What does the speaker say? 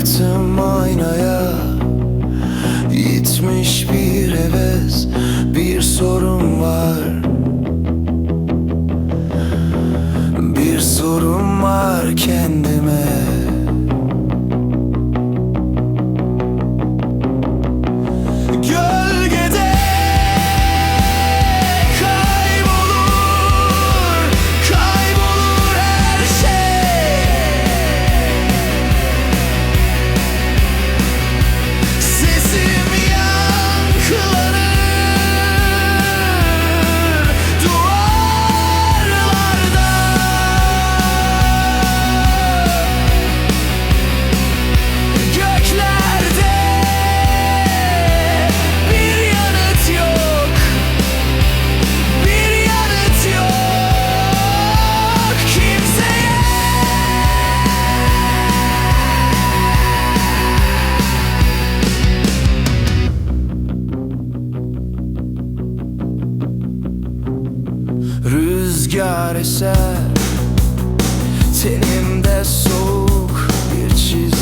Baktım aynaya. Gitmiş bir heves Bir sorun var. Bir sorun var kendime Rüzgar eser. Tenimde soğuk bir çiz